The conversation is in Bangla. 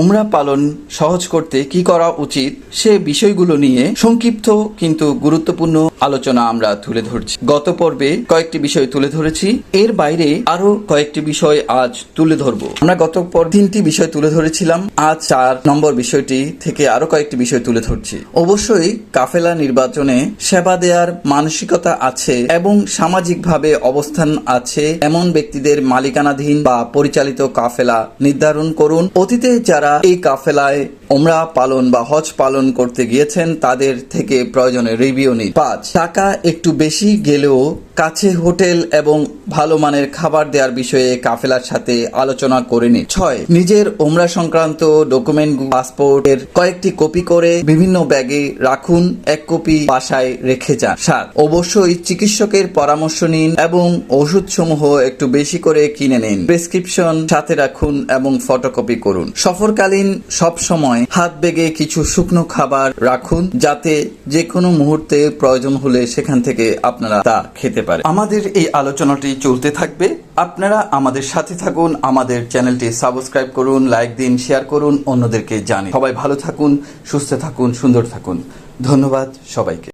ওমরা পালন সহজ করতে কি করা উচিত সে বিষয়গুলো নিয়ে সংক্ষিপ্ত কিন্তু গুরুত্বপূর্ণ আলোচনা আমরা তুলে ধরছি। গত পর্বে কয়েকটি বিষয় তুলে ধরেছি। এর বাইরে আরও কয়েকটি বিষয় আজ তুলে ধরবো। আমরা গত পর তিনটি বিষয় তুলে ধরেছিলাম। আজ চার নম্বর বিষয়টি থেকে আরও কয়েকটি বিষয় তুলে ধরছি। অবশ্যই কাফেলা নির্বাচনে সেবা দেওয়ার মানসিকতা আছে এবং সামাজিকভাবে অবস্থান আছে। এমন ব্যক্তিদের মালিকানাধীন বা পরিচালিত কাফেলা নির্ধারণ করুন। অতীতে যারা এই কাফেলায় ওমরা পালন বা হজ পালন করতে গিয়েছেন, তাদের থেকে প্রয়োজনে রিভিউ নিন। পাঁচ, টাকা একটু বেশি গেলেও কাছে হোটেল এবং ভালো মানের খাবার দেওয়ার বিষয়ে কাফেলার সাথে আলোচনা করে নিন। ছয়, নিজের ওমরা সংক্রান্ত ডকুমেন্ট পাসপোর্টের কয়েকটি কপি করে বিভিন্ন ব্যাগে রাখুন, এক কপি বাসায় রেখে যান। সাত, অবশ্যই চিকিৎসকের পরামর্শ নিন এবং ওষুধ সমূহ একটু বেশি করে কিনে নিন। প্রেসক্রিপশন সাথে রাখুন এবং ফটোকপি করুন। সফরকালীন সব সময় হাত বেগে কিছু শুকনো খাবার রাখুন, যাতে যে কোনো মুহূর্তে প্রয়োজন হলে সেখান থেকে আপনারা তা খেতে পারেন। আমাদের এই আলোচনাটি চলতে থাকবে। আপনারা আমাদের সাথে থাকুন, আমাদের চ্যানেলটি সাবস্ক্রাইব করুন, লাইক দিন, শেয়ার করুন, অন্যদেরকে জানি সবাই ভালো থাকুন, সুস্থ থাকুন, সুন্দর থাকুন। ধন্যবাদ সবাইকে।